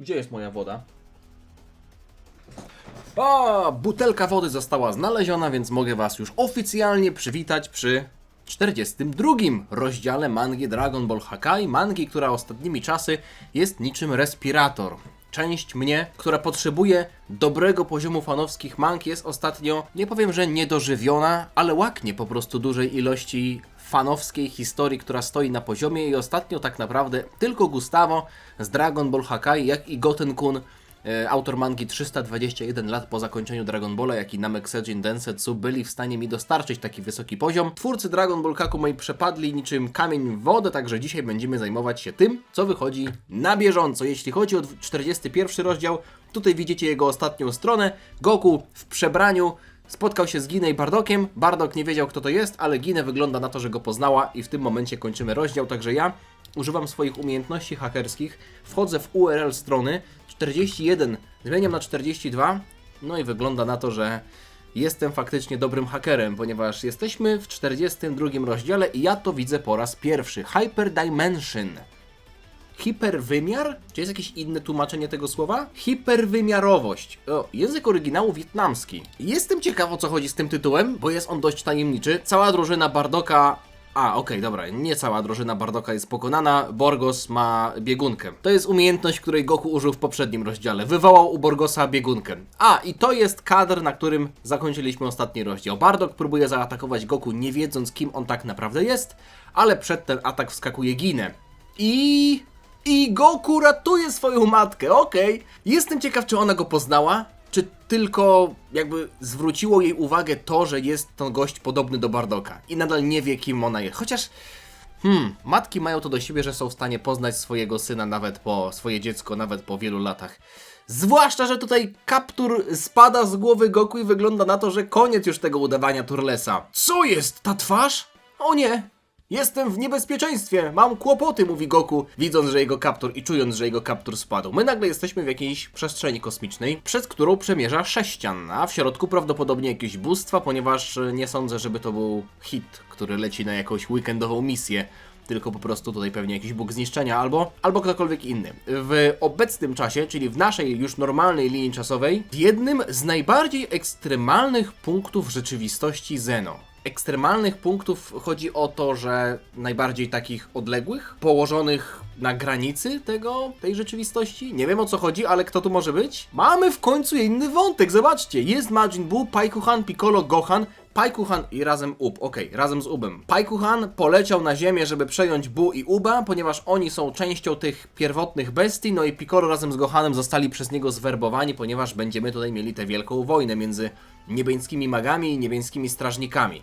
Gdzie jest moja woda? O, butelka wody została znaleziona, więc mogę Was już oficjalnie przywitać przy 42 rozdziale mangi Dragon Ball Hakai, mangi, która ostatnimi czasy jest niczym respirator. Część mnie, która potrzebuje dobrego poziomu fanowskich mang, jest ostatnio, nie powiem, że niedożywiona, ale łaknie po prostu dużej ilości fanowskiej historii, która stoi na poziomie i ostatnio tak naprawdę tylko Gustavo z Dragon Ball Hakai, jak i Goten-kun E, Autor mangi 321 lat po zakończeniu Dragon Balla, jak i Namek Sejin Densetsu byli w stanie mi dostarczyć taki wysoki poziom. Twórcy Dragon Ball Kakumei przepadli niczym kamień w wodę, także dzisiaj będziemy zajmować się tym, co wychodzi na bieżąco. Jeśli chodzi o 41 rozdział, tutaj widzicie jego ostatnią stronę. Goku w przebraniu spotkał się z Ginę i Bardokiem. Bardok nie wiedział kto to jest, ale Ginę wygląda na to, że go poznała i w tym momencie kończymy rozdział, także ja używam swoich umiejętności hakerskich, wchodzę w URL strony 41, zmieniam na 42, no i wygląda na to, że jestem faktycznie dobrym hakerem, ponieważ jesteśmy w 42 rozdziale i ja to widzę po raz pierwszy. Hyper Dimension. Hiperwymiar? Czy jest jakieś inne tłumaczenie tego słowa? Hiperwymiarowość. O, język oryginału wietnamski. Jestem ciekaw o co chodzi z tym tytułem, bo jest on dość tajemniczy. Cała drużyna Bardoka a, okej, dobra, nie cała drużyna Bardoka jest pokonana, Borgos ma biegunkę. To jest umiejętność, której Goku użył w poprzednim rozdziale. Wywołał u Borgosa biegunkę. A, i to jest kadr, na którym zakończyliśmy ostatni rozdział. Bardok próbuje zaatakować Goku, nie wiedząc kim on tak naprawdę jest, ale przed ten atak wskakuje Ginę. I... I Goku ratuje swoją matkę, okej. Jestem ciekaw, czy ona go poznała, czy tylko jakby zwróciło jej uwagę to, że jest to gość podobny do Bardoka i nadal nie wie, kim ona jest. Chociaż, hmm, matki mają to do siebie, że są w stanie poznać swojego syna nawet po, swoje dziecko nawet po wielu latach. Zwłaszcza, że tutaj kaptur spada z głowy Goku i wygląda na to, że koniec już tego udawania Turlesa. Co jest? Ta twarz? O nie! Jestem w niebezpieczeństwie, mam kłopoty, mówi Goku, widząc, że jego kaptur i czując, że jego kaptur spadł. My nagle jesteśmy w jakiejś przestrzeni kosmicznej, przez którą przemierza sześcian, a w środku prawdopodobnie jakieś bóstwa, ponieważ e, nie sądzę, żeby to był hit, który leci na jakąś weekendową misję tylko po prostu tutaj pewnie jakiś bóg zniszczenia albo, albo ktokolwiek inny. W obecnym czasie, czyli w naszej już normalnej linii czasowej, w jednym z najbardziej ekstremalnych punktów rzeczywistości Zeno. Ekstremalnych punktów chodzi o to, że najbardziej takich odległych, położonych na granicy tego, tej rzeczywistości. Nie wiem o co chodzi, ale kto tu może być? Mamy w końcu inny wątek, zobaczcie. Jest Majin Buu, Paikuhan, Piccolo, Gohan, Paikuhan i razem Ub, okej, razem z Ubem. Paikuhan poleciał na ziemię, żeby przejąć Bu i Uba, ponieważ oni są częścią tych pierwotnych bestii, no i Piccolo razem z Gohanem zostali przez niego zwerbowani, ponieważ będziemy tutaj mieli tę wielką wojnę między niebieskimi magami i niebieskimi strażnikami.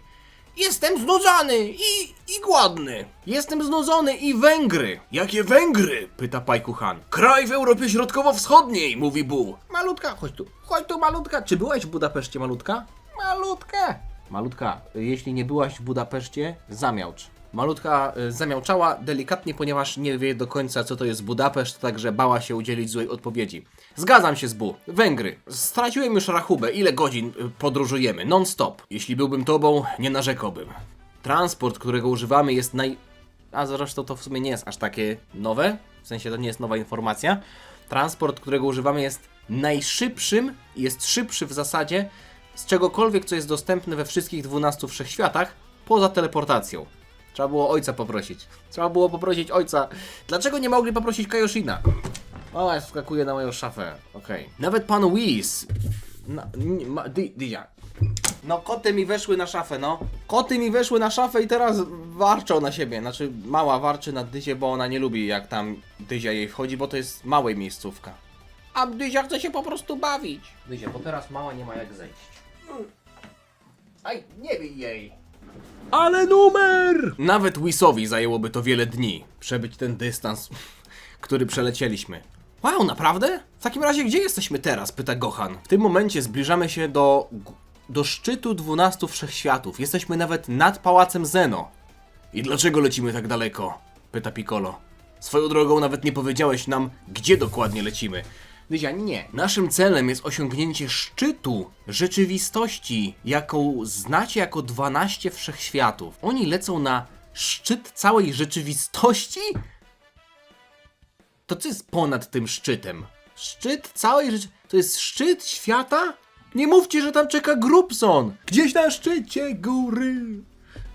Jestem znudzony i, i głodny. Jestem znudzony i Węgry. Jakie Węgry? pyta Pajkuchan. Kraj w Europie Środkowo-Wschodniej, mówi Bu. Malutka, chodź tu, chodź tu malutka. Czy byłaś w Budapeszcie, malutka? Malutka. Malutka, jeśli nie byłaś w Budapeszcie, zamiałcz. Malutka y, zamiałczała delikatnie, ponieważ nie wie do końca co to jest Budapeszt, także bała się udzielić złej odpowiedzi. Zgadzam się z Bu. Węgry. Straciłem już rachubę. Ile godzin y, podróżujemy? Non-stop. Jeśli byłbym tobą, nie narzekałbym. Transport, którego używamy jest naj... A zresztą to w sumie nie jest aż takie nowe. W sensie to nie jest nowa informacja. Transport, którego używamy jest najszybszym, jest szybszy w zasadzie z czegokolwiek, co jest dostępne we wszystkich 12 wszechświatach, poza teleportacją. Trzeba było ojca poprosić. Trzeba było poprosić ojca. Dlaczego nie mogli poprosić Kajoshina? O, wskakuje na moją szafę. Okej. Nawet pan Whis. No, ma, dy, dyja. No, koty mi weszły na szafę, no. Koty mi weszły na szafę i teraz warczą na siebie. Znaczy, mała warczy na Dyzie, bo ona nie lubi, jak tam Dyzia jej wchodzi, bo to jest małej miejscówka. A Dyzia chce się po prostu bawić. Dyzia, bo teraz mała nie ma jak zejść. Aj, nie bij jej. Ale numer! Nawet Wisowi zajęłoby to wiele dni przebyć ten dystans, który przelecieliśmy. Wow, naprawdę? W takim razie gdzie jesteśmy teraz? pyta Gohan. W tym momencie zbliżamy się do, do szczytu 12 wszechświatów. Jesteśmy nawet nad pałacem Zeno. I dlaczego lecimy tak daleko? pyta Piccolo. Swoją drogą nawet nie powiedziałeś nam, gdzie dokładnie lecimy. Dyzia, nie. Naszym celem jest osiągnięcie szczytu rzeczywistości, jaką znacie jako 12 wszechświatów. Oni lecą na szczyt całej rzeczywistości? To co jest ponad tym szczytem? Szczyt całej rzeczy. To jest szczyt świata? Nie mówcie, że tam czeka Grubson! Gdzieś na szczycie góry.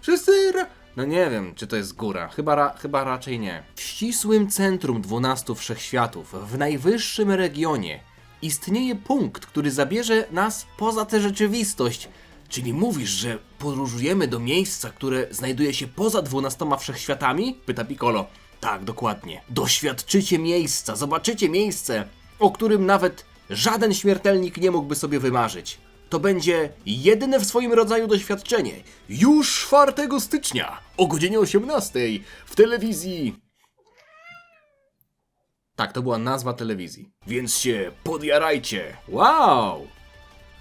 Wszyscy. Ra... No nie wiem, czy to jest góra. Chyba, ra... Chyba raczej nie. W ścisłym centrum dwunastu wszechświatów, w najwyższym regionie, istnieje punkt, który zabierze nas poza tę rzeczywistość. Czyli mówisz, że podróżujemy do miejsca, które znajduje się poza dwunastoma wszechświatami? Pyta Piccolo. Tak, dokładnie. Doświadczycie miejsca, zobaczycie miejsce, o którym nawet żaden śmiertelnik nie mógłby sobie wymarzyć. To będzie jedyne w swoim rodzaju doświadczenie. Już 4 stycznia o godzinie 18 w telewizji. Tak, to była nazwa telewizji. Więc się podjarajcie. Wow!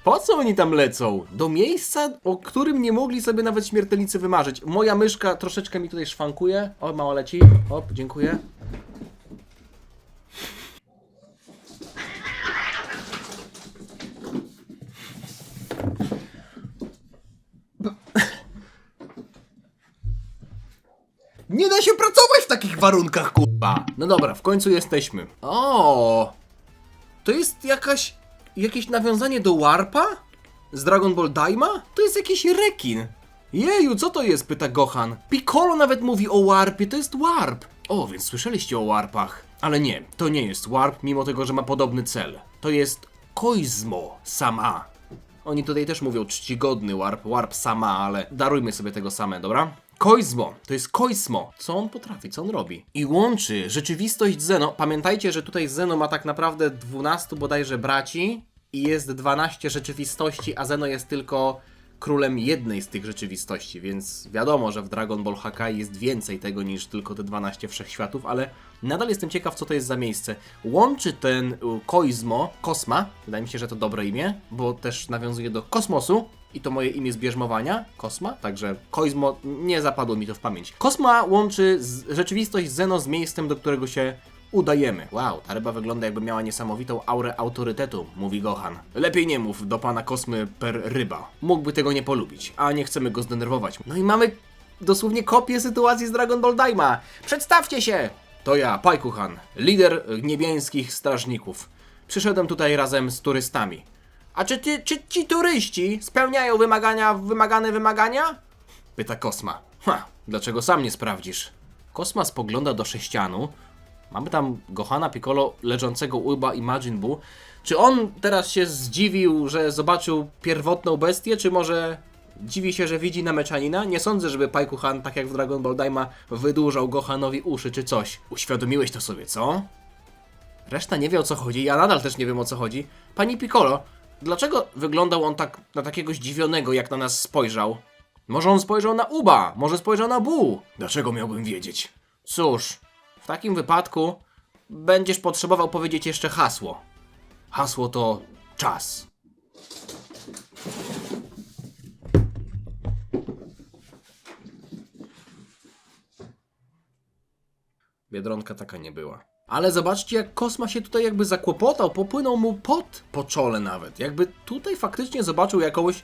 Po co oni tam lecą? Do miejsca, o którym nie mogli sobie nawet śmiertelnicy wymarzyć. Moja myszka troszeczkę mi tutaj szwankuje. O, mało leci. Hop, dziękuję. Nie da się pracować w takich warunkach, kurwa. No dobra, w końcu jesteśmy. O, to jest jakaś. jakieś nawiązanie do Warpa? Z Dragon Ball Daima? To jest jakiś rekin. Jeju, co to jest? pyta Gohan. Piccolo nawet mówi o Warpie, to jest Warp. O, więc słyszeliście o Warpach. Ale nie, to nie jest Warp, mimo tego, że ma podobny cel. To jest Koizmo sama. Oni tutaj też mówią czcigodny Warp, Warp sama, ale darujmy sobie tego same, dobra? Koizmo, to jest Koizmo. Co on potrafi, co on robi? I łączy rzeczywistość Zeno. Pamiętajcie, że tutaj Zeno ma tak naprawdę 12 bodajże braci i jest 12 rzeczywistości, a Zeno jest tylko królem jednej z tych rzeczywistości, więc wiadomo, że w Dragon Ball Hakai jest więcej tego niż tylko te 12 wszechświatów, ale nadal jestem ciekaw, co to jest za miejsce. Łączy ten y, Koizmo, Kosma, wydaje mi się, że to dobre imię, bo też nawiązuje do kosmosu, i to moje imię z bierzmowania, Kosma, także Koizmo, nie zapadło mi to w pamięć. Kosma łączy z, rzeczywistość Zeno z miejscem, do którego się udajemy. Wow, ta ryba wygląda jakby miała niesamowitą aurę autorytetu, mówi Gohan. Lepiej nie mów do pana Kosmy per ryba. Mógłby tego nie polubić, a nie chcemy go zdenerwować. No i mamy dosłownie kopię sytuacji z Dragon Ball Daima. Przedstawcie się! To ja, Pajkuhan, lider niebieskich strażników. Przyszedłem tutaj razem z turystami. A czy, ty, czy ci turyści spełniają wymagania, wymagane wymagania? Pyta Kosma. Ha, dlaczego sam nie sprawdzisz? Kosma spogląda do sześcianu. Mamy tam Gohana Piccolo leżącego u łba i Majin Buu. Czy on teraz się zdziwił, że zobaczył pierwotną bestię, czy może dziwi się, że widzi Nameczanina? Nie sądzę, żeby Pajku-Han, tak jak w Dragon Ball Daima, wydłużał Gohanowi uszy czy coś. Uświadomiłeś to sobie, co? Reszta nie wie o co chodzi, ja nadal też nie wiem o co chodzi. Pani Piccolo, dlaczego wyglądał on tak na takiego zdziwionego, jak na nas spojrzał? Może on spojrzał na Uba, może spojrzał na Bu. Dlaczego miałbym wiedzieć? Cóż, w takim wypadku będziesz potrzebował powiedzieć jeszcze hasło. Hasło to czas. Biedronka taka nie była. Ale zobaczcie, jak Kosma się tutaj jakby zakłopotał, popłynął mu pot po czole nawet. Jakby tutaj faktycznie zobaczył jakąś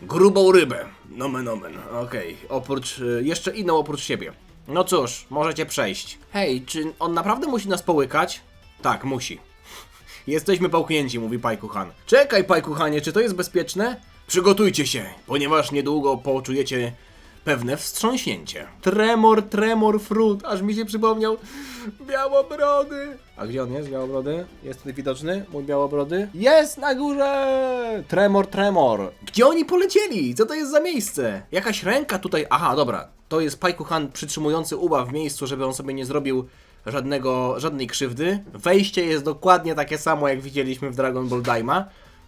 grubą rybę. Nomen omen, okej. Oprócz, y, jeszcze inną oprócz siebie. No cóż, możecie przejść. Hej, czy on naprawdę musi nas połykać? Tak, musi. Jesteśmy połknięci, mówi Pajkuchan. Czekaj, Pajkuchanie, czy to jest bezpieczne? Przygotujcie się, ponieważ niedługo poczujecie pewne wstrząśnięcie. Tremor, tremor, frut, aż mi się przypomniał Białobrody. A gdzie on jest, Białobrody? Jest tutaj widoczny, mój Białobrody? Jest na górze! Tremor, tremor. Gdzie oni polecieli? Co to jest za miejsce? Jakaś ręka tutaj, aha, dobra. To jest Pajkuchan przytrzymujący uba w miejscu, żeby on sobie nie zrobił żadnego, żadnej krzywdy. Wejście jest dokładnie takie samo, jak widzieliśmy w Dragon Ball Daima.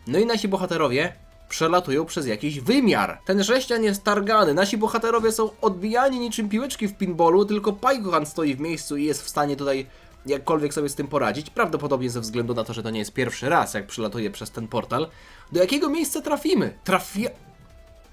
No i nasi bohaterowie przelatują przez jakiś wymiar. Ten sześcian jest targany, nasi bohaterowie są odbijani niczym piłeczki w pinballu, tylko Pajkuchan stoi w miejscu i jest w stanie tutaj jakkolwiek sobie z tym poradzić. Prawdopodobnie ze względu na to, że to nie jest pierwszy raz, jak przelatuje przez ten portal. Do jakiego miejsca trafimy? Trafi...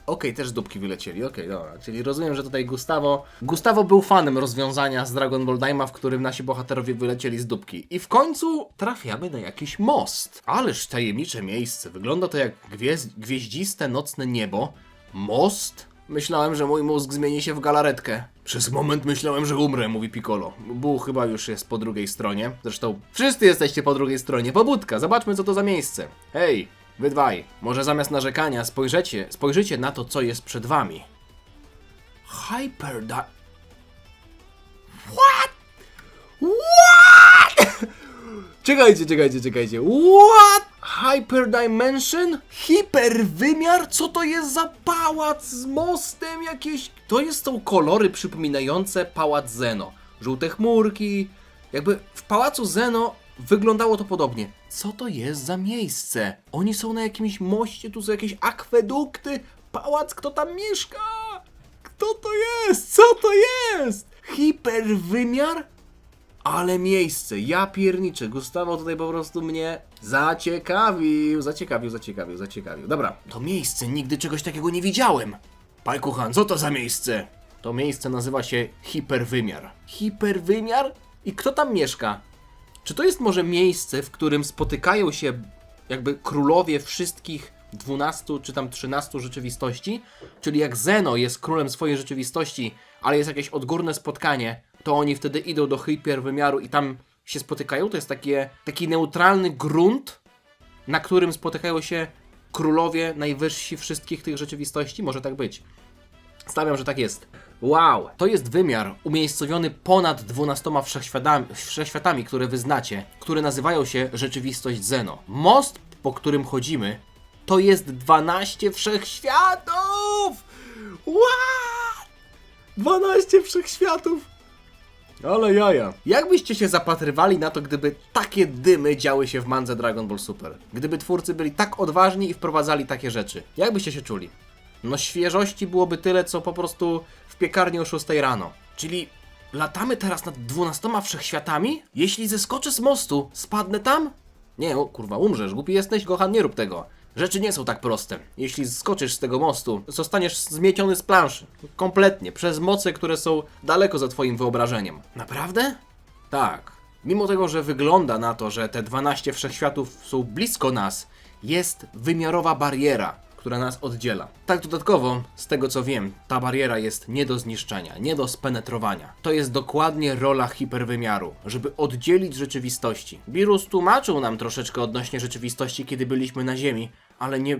Okej, też z dupki wylecieli, okej, dobra. Czyli rozumiem, że tutaj Gustavo... Gustavo był fanem rozwiązania z Dragon Ball Daima, w którym nasi bohaterowie wylecieli z dupki. I w końcu trafiamy na jakiś most. Ależ tajemnicze miejsce. Wygląda to jak gwieź... gwieździste nocne niebo. Most? Myślałem, że mój mózg zmieni się w galaretkę. Przez moment myślałem, że umrę, mówi Piccolo. Bu chyba już jest po drugiej stronie. Zresztą wszyscy jesteście po drugiej stronie. Pobudka, zobaczmy co to za miejsce. Hej, wy dwaj, może zamiast narzekania spojrzycie, spojrzycie na to, co jest przed wami. Hyper da... What? What? Czekajcie, czekajcie, czekajcie. What? Hyperdimension? Hiperwymiar? Co to jest za pałac z mostem jakieś? To jest są kolory przypominające pałac Zeno. Żółte chmurki. Jakby w pałacu Zeno wyglądało to podobnie. Co to jest za miejsce? Oni są na jakimś moście, tu są jakieś akwedukty. Pałac, kto tam mieszka? Kto to jest? Co to jest? Hiperwymiar? Ale miejsce, ja pierniczę. Gustawo tutaj po prostu mnie zaciekawił, zaciekawił, zaciekawił, zaciekawił. Dobra, to miejsce, nigdy czegoś takiego nie widziałem. Pajkuchan, co to za miejsce? To miejsce nazywa się hiperwymiar. Hiperwymiar? I kto tam mieszka? Czy to jest może miejsce, w którym spotykają się jakby królowie wszystkich 12 czy tam 13 rzeczywistości? Czyli jak Zeno jest królem swojej rzeczywistości, ale jest jakieś odgórne spotkanie, to oni wtedy idą do hyperwymiaru i tam się spotykają? To jest takie, taki neutralny grunt, na którym spotykają się królowie najwyżsi wszystkich tych rzeczywistości? Może tak być. Stawiam, że tak jest. Wow! To jest wymiar umiejscowiony ponad 12 wszechświatami, wszechświatami, które wyznacie, które nazywają się rzeczywistość Zeno. Most, po którym chodzimy, to jest 12 wszechświatów! What? 12 wszechświatów! Ale jaja. Jakbyście się zapatrywali na to, gdyby takie dymy działy się w mandze Dragon Ball Super? Gdyby twórcy byli tak odważni i wprowadzali takie rzeczy? Jakbyście się czuli? No świeżości byłoby tyle, co po prostu w piekarni o 6 rano. Czyli latamy teraz nad 12 wszechświatami? Jeśli zeskoczę z mostu, spadnę tam? Nie, o kurwa, umrzesz, głupi jesteś, kocham, nie rób tego. Rzeczy nie są tak proste. Jeśli skoczysz z tego mostu, zostaniesz zmieciony z planszy. Kompletnie, przez moce, które są daleko za twoim wyobrażeniem. Naprawdę? Tak. Mimo tego, że wygląda na to, że te 12 wszechświatów są blisko nas, jest wymiarowa bariera, która nas oddziela. Tak dodatkowo, z tego co wiem, ta bariera jest nie do zniszczenia, nie do spenetrowania. To jest dokładnie rola hiperwymiaru, żeby oddzielić rzeczywistości. Birus tłumaczył nam troszeczkę odnośnie rzeczywistości, kiedy byliśmy na Ziemi, ale nie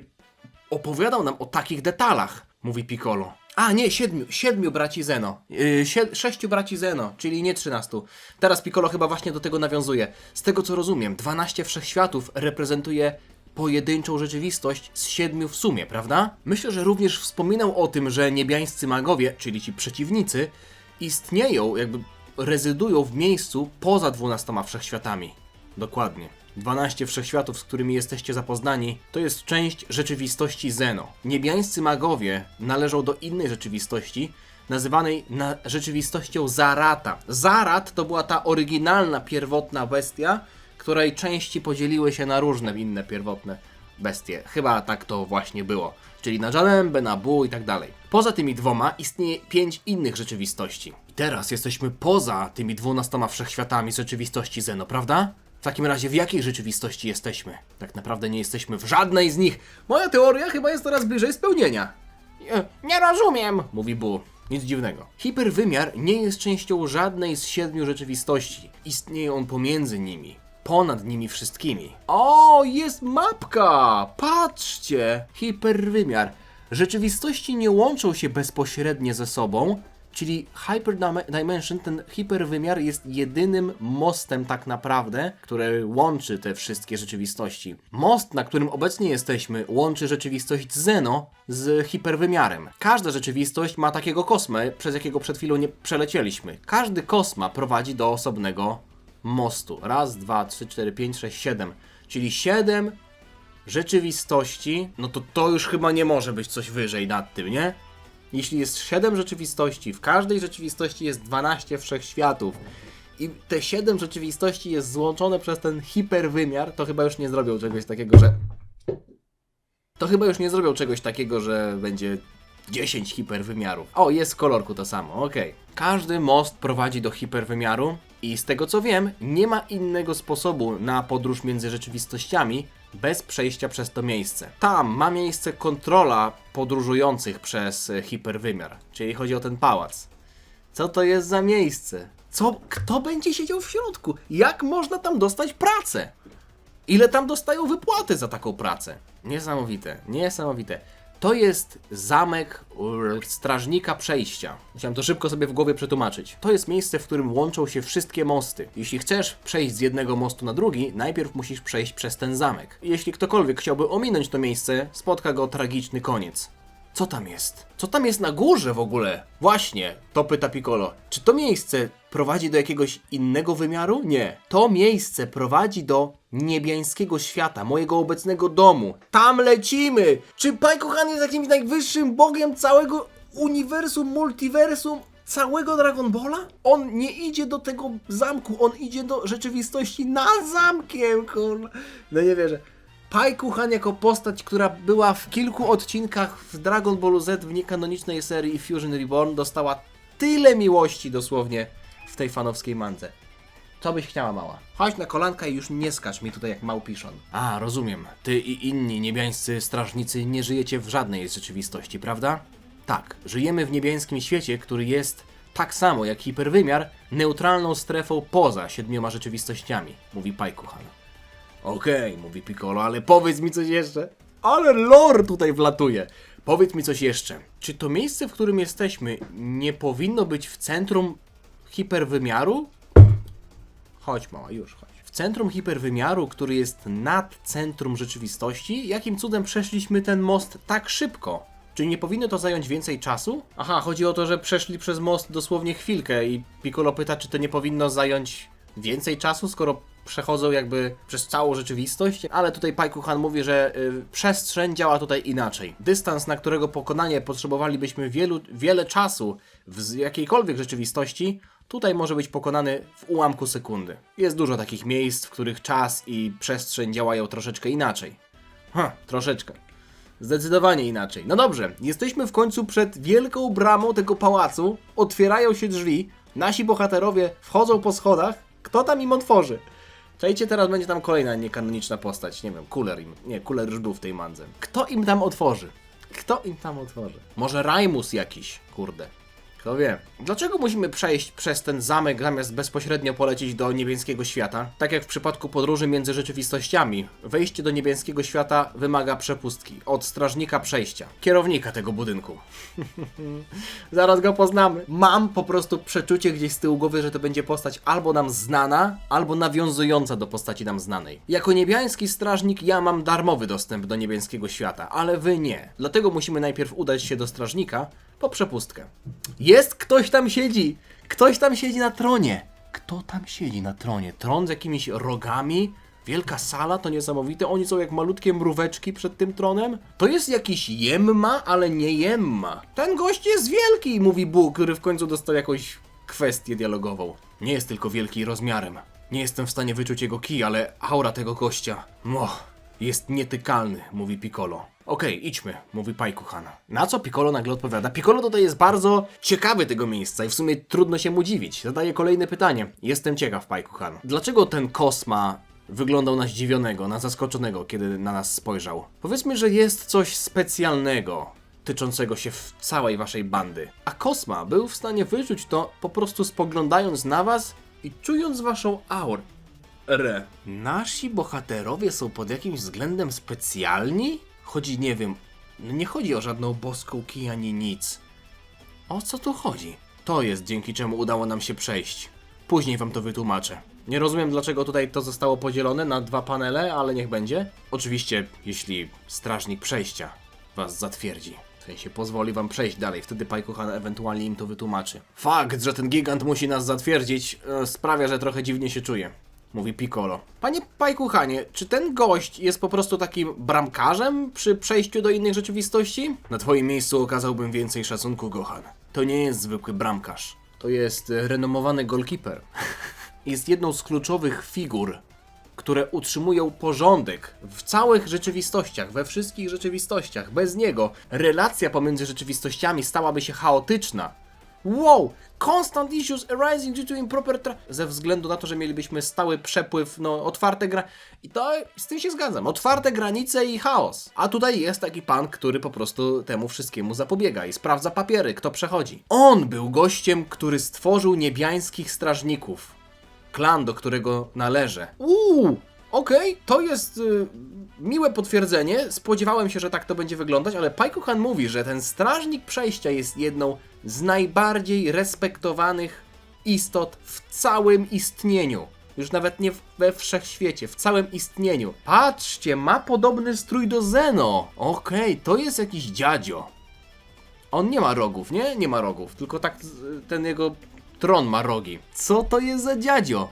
opowiadał nam o takich detalach, mówi Piccolo. A, nie, siedmiu, siedmiu braci Zeno. Yy, sie, sześciu braci Zeno, czyli nie trzynastu. Teraz Piccolo chyba właśnie do tego nawiązuje. Z tego co rozumiem, 12 wszechświatów reprezentuje pojedynczą rzeczywistość z siedmiu w sumie, prawda? Myślę, że również wspominał o tym, że niebiańscy magowie, czyli ci przeciwnicy, istnieją, jakby rezydują w miejscu poza 12 wszechświatami. Dokładnie. 12 wszechświatów, z którymi jesteście zapoznani, to jest część rzeczywistości Zeno. Niebiańscy magowie należą do innej rzeczywistości, nazywanej na rzeczywistością Zarata. Zarat to była ta oryginalna, pierwotna bestia, której części podzieliły się na różne inne pierwotne bestie. Chyba tak to właśnie było. Czyli na Jalembę, na Bu i tak dalej. Poza tymi dwoma istnieje pięć innych rzeczywistości. I teraz jesteśmy poza tymi dwunastoma wszechświatami z rzeczywistości Zeno, prawda? W takim razie w jakiej rzeczywistości jesteśmy? Tak naprawdę nie jesteśmy w żadnej z nich. Moja teoria chyba jest coraz bliżej spełnienia. Nie, nie rozumiem, mówi Bu. Nic dziwnego. Hiperwymiar nie jest częścią żadnej z siedmiu rzeczywistości. Istnieje on pomiędzy nimi. Ponad nimi wszystkimi. O, jest mapka! Patrzcie! Hiperwymiar. Rzeczywistości nie łączą się bezpośrednio ze sobą, czyli Hyper Dimension, ten hiperwymiar jest jedynym mostem tak naprawdę, który łączy te wszystkie rzeczywistości. Most, na którym obecnie jesteśmy, łączy rzeczywistość Zeno z hiperwymiarem. Każda rzeczywistość ma takiego kosmę, przez jakiego przed chwilą nie przelecieliśmy. Każdy kosma prowadzi do osobnego mostu. Raz, dwa, trzy, cztery, pięć, sześć, siedem. Czyli siedem rzeczywistości, no to to już chyba nie może być coś wyżej nad tym, nie? Jeśli jest 7 rzeczywistości, w każdej rzeczywistości jest 12 wszechświatów i te 7 rzeczywistości jest złączone przez ten hiperwymiar, to chyba już nie zrobią czegoś takiego, że... To chyba już nie zrobią czegoś takiego, że będzie 10 hiperwymiarów. O, jest w kolorku to samo, okej. Każdy most prowadzi do hiperwymiaru i z tego co wiem, nie ma innego sposobu na podróż między rzeczywistościami bez przejścia przez to miejsce. Tam ma miejsce kontrola podróżujących przez e, hiperwymiar, czyli chodzi o ten pałac. Co to jest za miejsce? Co, kto będzie siedział w środku? Jak można tam dostać pracę? Ile tam dostają wypłaty za taką pracę? Niesamowite, niesamowite. To jest zamek e, strażnika przejścia. Musiałem to szybko sobie w głowie przetłumaczyć. To jest miejsce, w którym łączą się wszystkie mosty. Jeśli chcesz przejść z jednego mostu na drugi, najpierw musisz przejść przez ten zamek. Jeśli ktokolwiek chciałby ominąć to miejsce, spotka go tragiczny koniec. Co tam jest? Co tam jest na górze w ogóle? Właśnie, to pyta Piccolo. Czy to miejsce prowadzi do jakiegoś innego wymiaru? Nie. To miejsce prowadzi do niebiańskiego świata, mojego obecnego domu. Tam lecimy! Czy Pajkohan jest jakimś najwyższym bogiem całego uniwersum, multiversum? Całego Dragon Balla? On nie idzie do tego zamku, on idzie do rzeczywistości na zamkiem, kurwa. No nie wierzę. Pajkuchan jako postać, która była w kilku odcinkach w Dragon Ballu Z w niekanonicznej serii Fusion Reborn, dostała tyle miłości dosłownie w tej fanowskiej mance. Co byś chciała, mała? Chodź na kolanka i już nie skacz mi tutaj jak małpiszon. A, rozumiem. Ty i inni niebiańscy strażnicy nie żyjecie w żadnej rzeczywistości, prawda? Tak, żyjemy w niebiańskim świecie, który jest tak samo jak hiperwymiar, neutralną strefą poza siedmioma rzeczywistościami, mówi Pajkuchan. Okej, mówi Piccolo, ale powiedz mi coś jeszcze. Ale lore tutaj wlatuje. Powiedz mi coś jeszcze. Czy to miejsce, w którym jesteśmy, nie powinno być w centrum hiperwymiaru? Chodź, mała, już chodź. W centrum hiperwymiaru, który jest nad centrum rzeczywistości, jakim cudem przeszliśmy ten most tak szybko? Czy nie powinno to zająć więcej czasu? Aha, chodzi o to, że przeszli przez most dosłownie chwilkę i Piccolo pyta, czy to nie powinno zająć więcej czasu, skoro przechodzą jakby przez całą rzeczywistość, ale tutaj Pajkuchan mówi, że y, przestrzeń działa tutaj inaczej. Dystans, na którego pokonanie potrzebowalibyśmy wielu, wiele czasu w jakiejkolwiek rzeczywistości, tutaj może być pokonany w ułamku sekundy. Jest dużo takich miejsc, w których czas i przestrzeń działają troszeczkę inaczej. Ha, troszeczkę. Zdecydowanie inaczej. No dobrze, jesteśmy w końcu przed wielką bramą tego pałacu. Otwierają się drzwi. Nasi bohaterowie wchodzą po schodach. Kto tam im otworzy? Czajcie, teraz będzie tam kolejna niekanoniczna postać. Nie wiem, Kuler im. Nie, Kuler już był w tej mandze. Kto im tam otworzy? Kto im tam otworzy? Może Raimus jakiś, kurde. Kto wie. Dlaczego musimy przejść przez ten zamek zamiast bezpośrednio polecieć do niebieskiego świata? Tak jak w przypadku podróży między rzeczywistościami, wejście do niebieskiego świata wymaga przepustki od strażnika przejścia, kierownika tego budynku. Zaraz go poznamy. Mam po prostu przeczucie gdzieś z tyłu głowy, że to będzie postać albo nam znana, albo nawiązująca do postaci nam znanej. Jako niebiański strażnik ja mam darmowy dostęp do niebieskiego świata, ale wy nie. Dlatego musimy najpierw udać się do strażnika po przepustkę. Jest ktoś tam siedzi! Ktoś tam siedzi na tronie! Kto tam siedzi na tronie? Tron z jakimiś rogami? Wielka sala, to niesamowite. Oni są jak malutkie mróweczki przed tym tronem. To jest jakiś jemma, ale nie jemma. Ten gość jest wielki, mówi Bóg, który w końcu dostał jakąś kwestię dialogową. Nie jest tylko wielki rozmiarem. Nie jestem w stanie wyczuć jego kij, ale aura tego gościa. Moch, jest nietykalny, mówi Piccolo. Okej, idźmy, mówi Pajkuchan. Na co Piccolo nagle odpowiada? Piccolo tutaj jest bardzo ciekawy tego miejsca i w sumie trudno się mu dziwić. Zadaje kolejne pytanie. Jestem ciekaw, Pajkuchan. Dlaczego ten Kosma wyglądał na zdziwionego, na zaskoczonego, kiedy na nas spojrzał? Powiedzmy, że jest coś specjalnego tyczącego się w całej waszej bandy. A Kosma był w stanie wyczuć to po prostu spoglądając na was i czując waszą aurę. Nasi bohaterowie są pod jakimś względem specjalni? Chodzi, nie wiem, no nie chodzi o żadną boską kij ani nic. O co tu chodzi? To jest dzięki czemu udało nam się przejść. Później wam to wytłumaczę. Nie rozumiem dlaczego tutaj to zostało podzielone na dwa panele, ale niech będzie. Oczywiście, jeśli strażnik przejścia was zatwierdzi. W sensie pozwoli wam przejść dalej, wtedy Pajkuchan ewentualnie im to wytłumaczy. Fakt, że ten gigant musi nas zatwierdzić, e, sprawia, że trochę dziwnie się czuję. Mówi Piccolo. Panie Pajkuchanie, czy ten gość jest po prostu takim bramkarzem przy przejściu do innych rzeczywistości? Na twoim miejscu okazałbym więcej szacunku, Gohan. To nie jest zwykły bramkarz. To jest e, renomowany goalkeeper. jest jedną z kluczowych figur, które utrzymują porządek w całych rzeczywistościach, we wszystkich rzeczywistościach. Bez niego relacja pomiędzy rzeczywistościami stałaby się chaotyczna. Wow! Constant issues arising due to improper tra- Ze względu na to, że mielibyśmy stały przepływ, no, otwarte gra... I to z tym się zgadzam. Otwarte granice i chaos. A tutaj jest taki pan, który po prostu temu wszystkiemu zapobiega i sprawdza papiery, kto przechodzi. On był gościem, który stworzył niebiańskich strażników. Klan, do którego należę. Uuu! Okej, to jest y, miłe potwierdzenie. Spodziewałem się, że tak to będzie wyglądać, ale Paikuhan mówi, że ten strażnik przejścia jest jedną z najbardziej respektowanych istot w całym istnieniu. Już nawet nie we wszechświecie, w całym istnieniu. Patrzcie, ma podobny strój do Zeno. Okej, to jest jakiś dziadzio. On nie ma rogów, nie? Nie ma rogów, tylko tak ten jego tron ma rogi. Co to jest za dziadzio?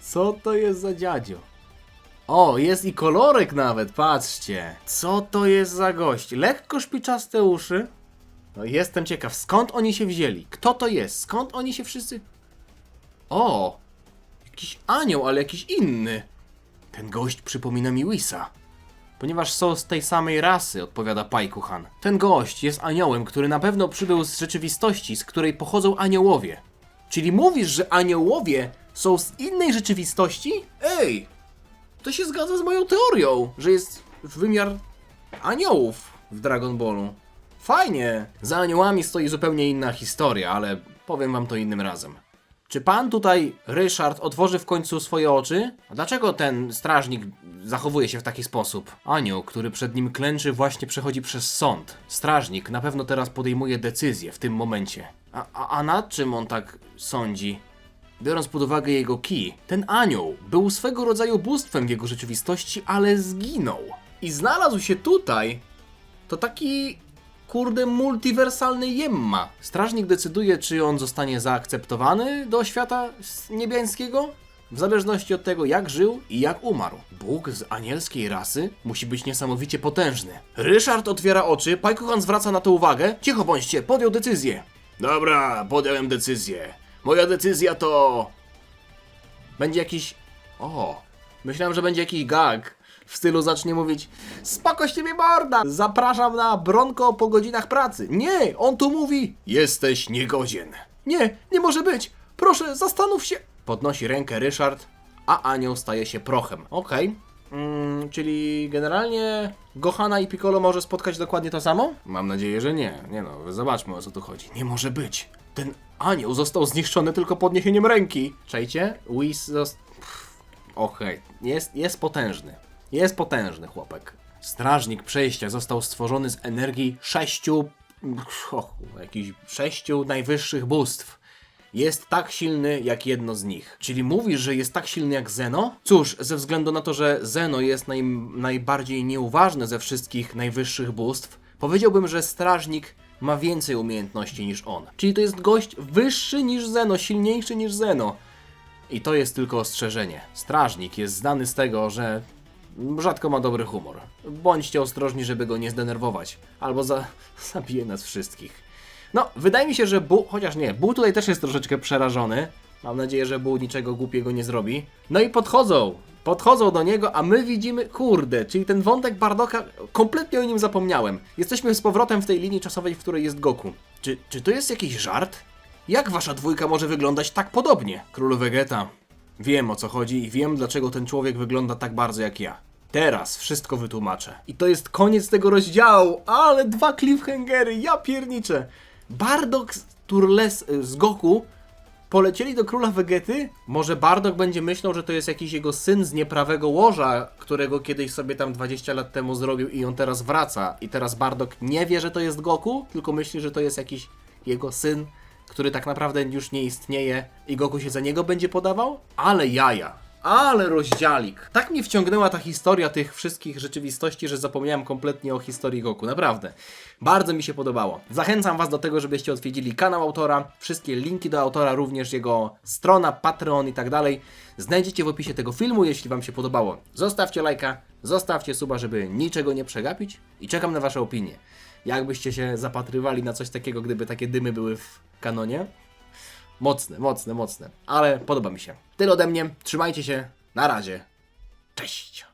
Co to jest za dziadzio? O, jest i kolorek nawet, patrzcie. Co to jest za gość? Lekko szpiczaste uszy. No jestem ciekaw, skąd oni się wzięli? Kto to jest? Skąd oni się wszyscy... O! Jakiś anioł, ale jakiś inny. Ten gość przypomina mi Wisa. Ponieważ są z tej samej rasy, odpowiada Paikuhan. Ten gość jest aniołem, który na pewno przybył z rzeczywistości, z której pochodzą aniołowie. Czyli mówisz, że aniołowie są z innej rzeczywistości? Ej! To się zgadza z moją teorią, że jest wymiar aniołów w Dragon Ballu. Fajnie! Za aniołami stoi zupełnie inna historia, ale powiem wam to innym razem. Czy pan tutaj, Ryszard, otworzy w końcu swoje oczy? A dlaczego ten strażnik zachowuje się w taki sposób? Anioł, który przed nim klęczy, właśnie przechodzi przez sąd. Strażnik na pewno teraz podejmuje decyzję w tym momencie. A, a, a nad czym on tak sądzi? Biorąc pod uwagę jego kij, ten anioł był swego rodzaju bóstwem w jego rzeczywistości, ale zginął. I znalazł się tutaj. To taki kurde multiwersalny jemma. Strażnik decyduje, czy on zostanie zaakceptowany do świata niebiańskiego, w zależności od tego, jak żył i jak umarł. Bóg z anielskiej rasy musi być niesamowicie potężny. Ryszard otwiera oczy, Pajkuchan zwraca na to uwagę. Cicho bądźcie, podjął decyzję. Dobra, podjąłem decyzję. Moja decyzja to... Będzie jakiś... O, myślałem, że będzie jakiś gag. W stylu zacznie mówić Spoko z ciebie morda! Zapraszam na bronko po godzinach pracy. Nie, on tu mówi Jesteś niegodzien. Nie, nie może być. Proszę, zastanów się. Podnosi rękę Ryszard, a anioł staje się prochem. Okej. Mm, czyli generalnie Gohana i Piccolo może spotkać dokładnie to samo? Mam nadzieję, że nie. Nie no, zobaczmy o co tu chodzi. Nie może być. Ten anioł został zniszczony tylko podniesieniem ręki. Czajcie? Whis Okej, jest, jest potężny. Jest potężny chłopek. Strażnik przejścia został stworzony z energii sześciu... O, jakichś sześciu najwyższych bóstw. Jest tak silny jak jedno z nich. Czyli mówisz, że jest tak silny jak Zeno? Cóż, ze względu na to, że Zeno jest naj, najbardziej nieuważny ze wszystkich najwyższych bóstw, powiedziałbym, że strażnik ma więcej umiejętności niż on. Czyli to jest gość wyższy niż Zeno, silniejszy niż Zeno. I to jest tylko ostrzeżenie. Strażnik jest znany z tego, że rzadko ma dobry humor. Bądźcie ostrożni, żeby go nie zdenerwować, albo za... zabije nas wszystkich. No, wydaje mi się, że Bu, chociaż nie, Bu tutaj też jest troszeczkę przerażony. Mam nadzieję, że Bu niczego głupiego nie zrobi. No i podchodzą, podchodzą do niego, a my widzimy, kurde, czyli ten wątek Bardoka, kompletnie o nim zapomniałem. Jesteśmy z powrotem w tej linii czasowej, w której jest Goku. Czy, czy to jest jakiś żart? Jak wasza dwójka może wyglądać tak podobnie? Król Vegeta. Wiem o co chodzi i wiem dlaczego ten człowiek wygląda tak bardzo jak ja. Teraz wszystko wytłumaczę. I to jest koniec tego rozdziału, ale dwa cliffhangery, ja pierniczę. Bardock Turles z Goku polecieli do króla Vegety? Może Bardock będzie myślał, że to jest jakiś jego syn z nieprawego łoża, którego kiedyś sobie tam 20 lat temu zrobił i on teraz wraca. I teraz Bardock nie wie, że to jest Goku, tylko myśli, że to jest jakiś jego syn, który tak naprawdę już nie istnieje i Goku się za niego będzie podawał? Ale jaja. Ale rozdziałik. Tak mnie wciągnęła ta historia tych wszystkich rzeczywistości, że zapomniałem kompletnie o historii Goku. Naprawdę. Bardzo mi się podobało. Zachęcam Was do tego, żebyście odwiedzili kanał autora. Wszystkie linki do autora, również jego strona, Patreon i tak dalej. Znajdziecie w opisie tego filmu, jeśli Wam się podobało. Zostawcie lajka, zostawcie suba, żeby niczego nie przegapić i czekam na Wasze opinie. Jakbyście się zapatrywali na coś takiego, gdyby takie dymy były w kanonie? Mocne, mocne, mocne. Ale podoba mi się. Tyle ode mnie. Trzymajcie się. Na razie. Cześć.